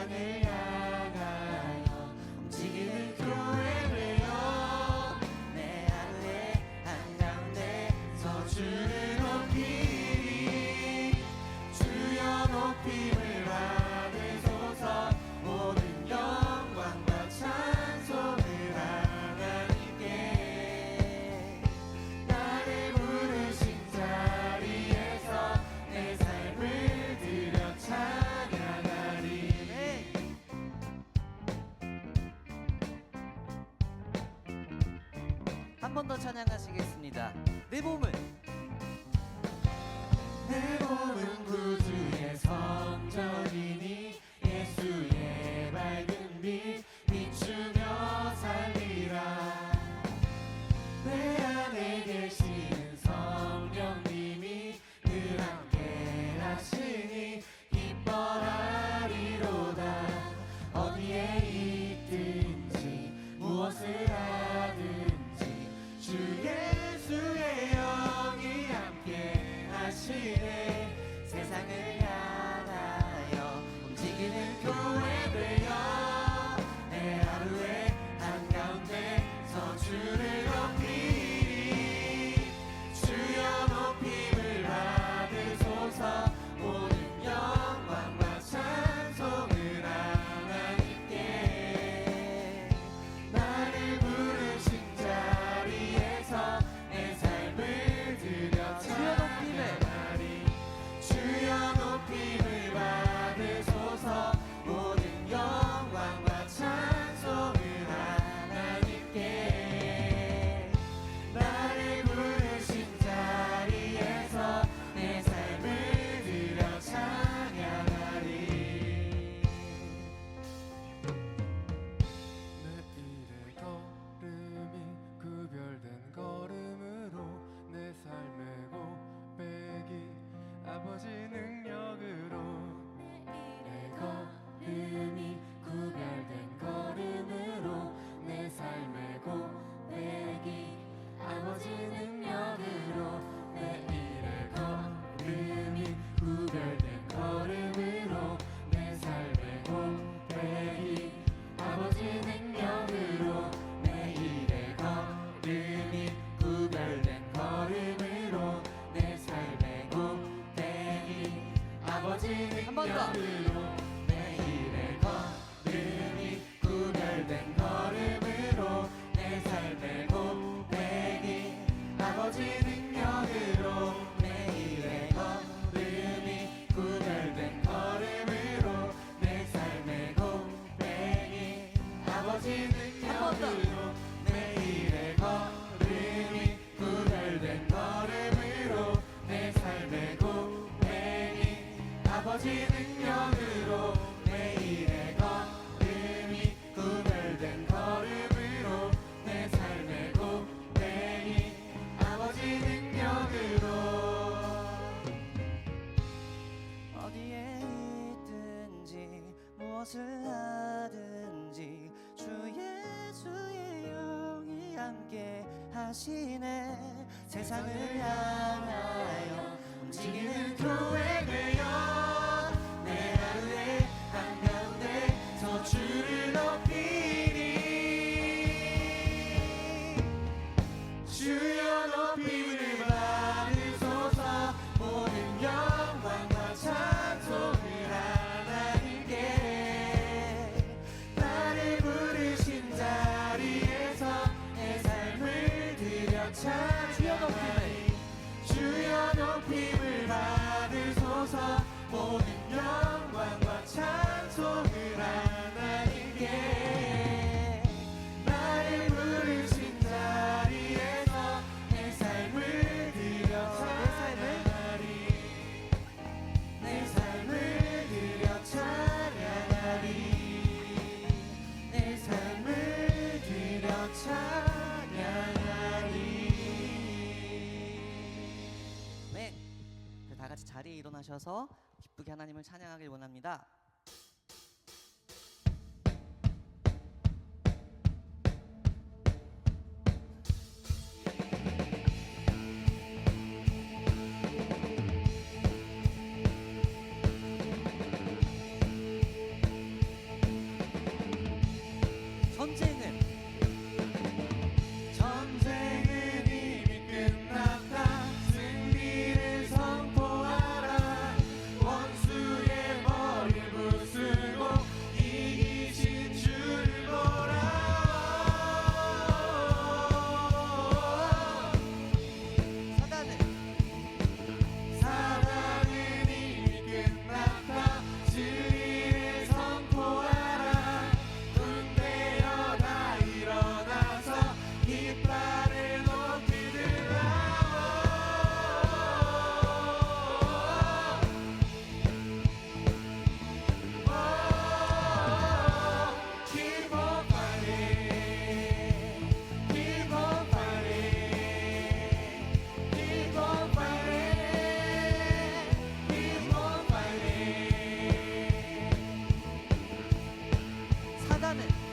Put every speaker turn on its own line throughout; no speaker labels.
Sunday hour. 한
번 더 찬양하시겠습니다. 내 몸을
내 몸은 구
아버지
한번더. 세상을
향한
일어나셔서 기쁘게 하나님을 찬양하길 원합니다. coming.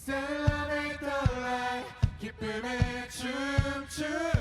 셀럽레이터 라이 기쁨의 춤추.